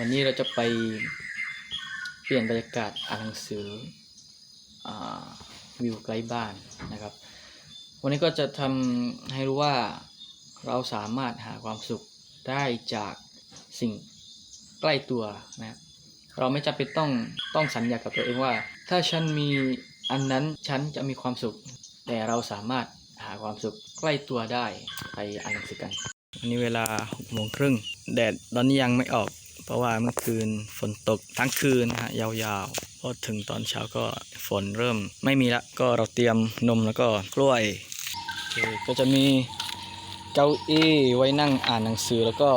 วันนี้เราจะไปเปลี่ยนบรรยากาศอ่านหนังสืออวิวใกล้บ้านนะครับ วันนี้ก็จะทำให้รู้ว่าเราสามารถหาความสุขได้จากสิ่งใกล้ตัวนะครับเราไม่จำเป็นต้องต้องสัญญากับตัวเองว่า ถ้าฉันมีอันนั้นฉันจะมีความสุข แต่เราสามารถหาความสุขใกล้ตัวได้ไปอ่านหนังสือกันวันนี้เวลา6โมงครึ่งแดดตอนนี้ยังไม่ออก เพราะว่าเมื่อคืนฝนตกทั้งคืนนะฮะยาวๆ พอถึงตอนเช้าก็ฝนเริ่มไม่มีละก็เราเตรียมนมแล้วก็กล้วย ก็จะมีเก้าอี้ไว้นั่งอ่านหนังสือแล้วก็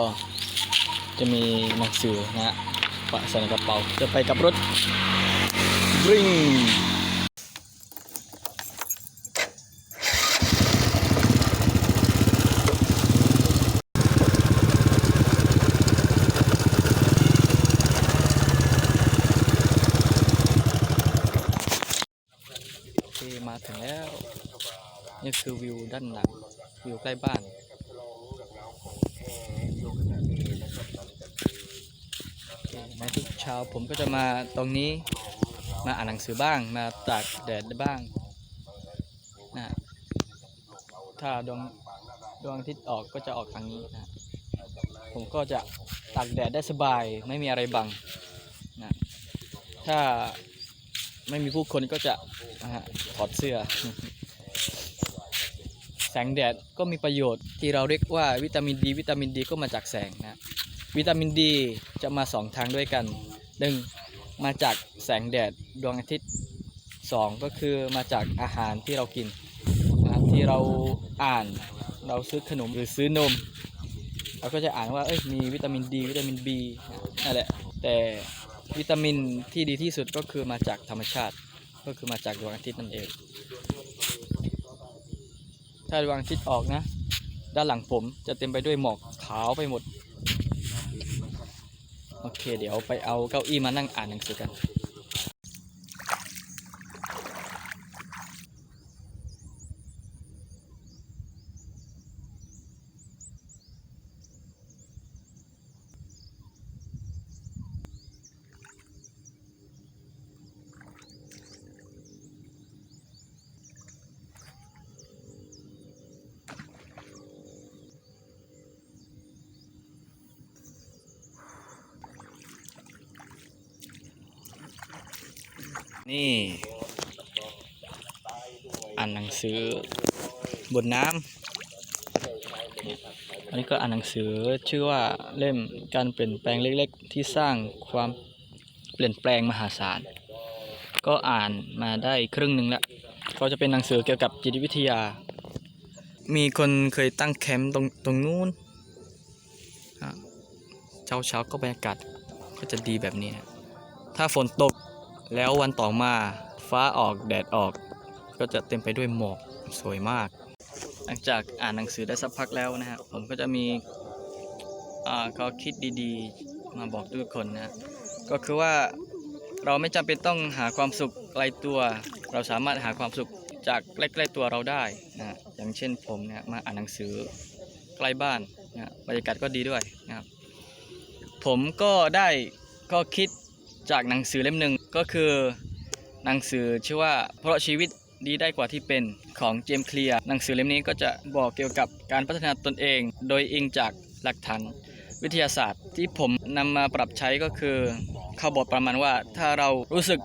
จะมีหนังสือนะฮะปะใส่ในกระเป๋าจะไปกับรถบริง โอเคมาถึง แล้ว นี่คือวิวด้านหลังวิวใกล้บ้านในทุกเช้าผมก็จะมาตรงนี้มาอ่านหนังสือบ้าง มาตากแดดบ้างนะถ้าดวงดวงอาทิตย์ออกก็จะออกทางนี้นะผมก็จะตากแดดได้สบายไม่มีอะไรบังนะถ้า ไม่มีผู้คนก็จะถอดเสื้อ แสงแดดก็มีประโยชน์ที่เราเรียกว่าวิตามินดี วิตามินดีก็มาจากแสงนะวิตามินดีจะมาสองทางด้วยกันหนึ่งมาจากแสงแดดดวงอาทิตย์สองก็คือมาจากอาหารที่เรากินนะที่เราอ่านเราซื้อขนมหรือซื้อนม เราก็จะอ่านว่าเอ้ยมีวิตามินดี วิตามินบีนั่นแหละแต่ วิตามินที่ดีที่สุดก็คือมาจากธรรมชาติ ก็คือมาจากดวงอาทิตย์นั่นเอง ถ้าดวงอาทิตย์ออกนะ ด้านหลังผมจะเต็มไปด้วยหมอกขาวไปหมด โอเค เดี๋ยวไปเอาเก้าอี้มานั่งอ่านหนังสือกัน นี่ อ่านหนังสือบนน้ำอันนี้ก็อ่านหนังสือชื่อว่าเล่มการเปลี่ยนแปลงเล็กๆ ที่สร้างความเปลี่ยนแปลงมหาศาล ก็อ่านมาได้ครึ่งหนึ่งแล้วก็จะเป็นหนังสือเกี่ยวกับจิตวิทยา มีคนเคยตั้งแคมป์ตรงตรงนู้นเช้าเช้าก็บรรยากาศก็จะดีแบบนี้นะถ้าฝนตก แล้ววันต่อมาฟ้าออกแดดออก ก็จะเต็มไปด้วยหมอกสวยมาก หลังจากอ่านหนังสือได้สักพักแล้วนะฮะผมก็จะมีอ่าข้อคิดดีๆ มาบอกทุกคนนะก็คือว่าเราไม่จำเป็นต้องหาความสุขไกลตัว เราสามารถหาความสุขจากใกล้ๆตัวเราได้นะอย่างเช่นผมเนี่ยมาอ่านหนังสือใกล้บ้านนะฮะบรรยากาศก็ดีด้วยนะครับผมก็ได้ข้อคิด จากหนังสือเล่มหนึ่งก็คือหนังสือชื่อว่าเพราะชีวิตดีได้กว่าที่เป็นของเจมส์เคลียร์หนังสือเล่มนี้ก็จะบอกเกี่ยวกับการพัฒนาตนเอง โดยอิงจากหลักฐานวิทยาศาสตร์ ที่ผมนำมาปรับใช้ก็คือเขาบอกประมาณว่าถ้าเรารู้สึก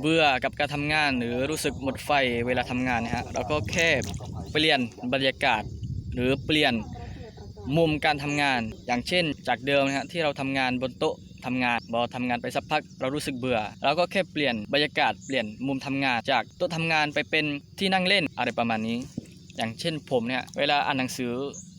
เบื่อกับการทำงาน หรือรู้สึกหมดไฟเวลาทำงานนะฮะเราก็แค่เปลี่ยนบรรยากาศ หรือเปลี่ยนมุมการทำงาน อย่างเช่น จากเดิมนะฮะที่เราทำงานบนโต๊ะ ทำงานพอทำงานไปสักพักเรารู้สึกเบื่อเราก็แค่เปลี่ยนบรรยากาศเปลี่ยนมุมทำงานจากโต๊ะทำงานไปเป็นที่นั่งเล่นอะไรประมาณนี้ อย่างเช่นผมเนี่ยเวลาอ่านหนังสือ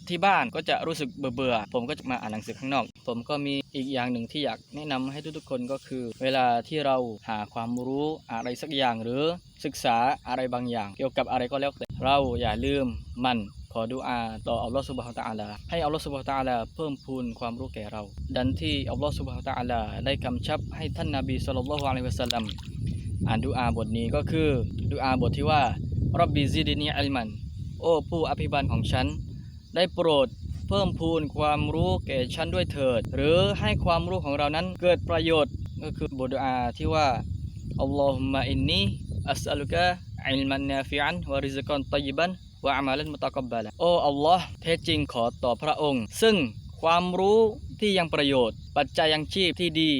ที่บ้านก็จะรู้สึกเบื่อๆ ผมก็จะมาอ่านหนังสือข้างนอก ผมก็มีอีกอย่างหนึ่งที่อยากแนะนำให้ทุกๆคนก็คือ เวลาที่เราหาความรู้อะไรสักอย่างหรือศึกษาอะไรบางอย่าง เกี่ยวกับอะไรก็แล้วแต่เราอย่าลืมมัน ขอดุอาต่ออัลลอฮฺสุบฮานตะอาลาให้อัลลอฮฺสุบฮานตะอาลาเพิ่มพูนความรู้แก่เรา ดันที่อัลลอฮฺสุบฮานตะอาลาได้กำชับให้ท่านนาบีสุลต่านละฮ์อะลัยฮิวะสัลลัมอ่านดุอาบทนี้ก็คือดุอาบทที่ว่ารับบีซิดินีอัลมัน โอ้ผู้อภิบาลของฉัน ได้โปรดเพิ่มพูนความรู้แก่ฉันด้วยเถิด หรือให้ความรู้ของเรานั้นเกิดประโยชน์ก็คือบทดูอาที่ว่าอัลลอฮุมะอินนีอัสอัลุกะอิลมันนาฟิอันวะริซกอนตอยบัน วะอามาลันมุตะกับบะละโอ้อัลลอฮ์แท้จริงขอต่อพระองค์ ซึ่งความรู้ที่ยังประโยชน์ ปัจจัยยังชีพที่ดี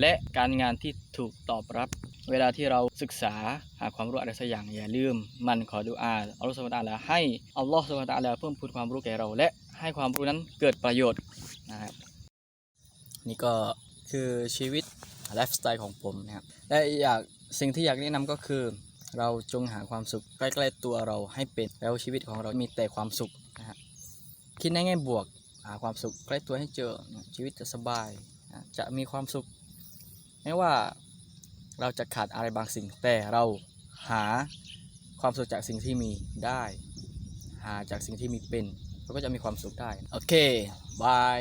และการงานที่ถูกตอบรับ เวลาที่เราศึกษาหาความรู้อะไรสักอย่างอย่าลืม มันขอดุอาอัลลอฮฺสุบฮานะฮูวะตาลาให้อัลลอฮฺสุบฮานะฮูวะตาลาเพิ่มพูนความรู้แก่เรา และให้ความรู้นั้นเกิดประโยชน์นะครับนี่ก็คือชีวิตไลฟ์สไตล์ของผมนะครับและอยากสิ่งที่อยากแนะนำก็คือ เราจงหาความสุขใกล้ๆตัวเราให้เป็นแล้วชีวิตของเรามีแต่ความสุขนะครับคิดในแง่บวกหาความสุขใกล้ตัวให้เจอชีวิตจะสบายจะมีความสุขไม่ว่าเราจะขาดอะไรบางสิ่ง แต่เราหาความสุขจากสิ่งที่มีได้ หาจากสิ่งที่มีเป็นเราก็จะมีความสุขได้ โอเคบาย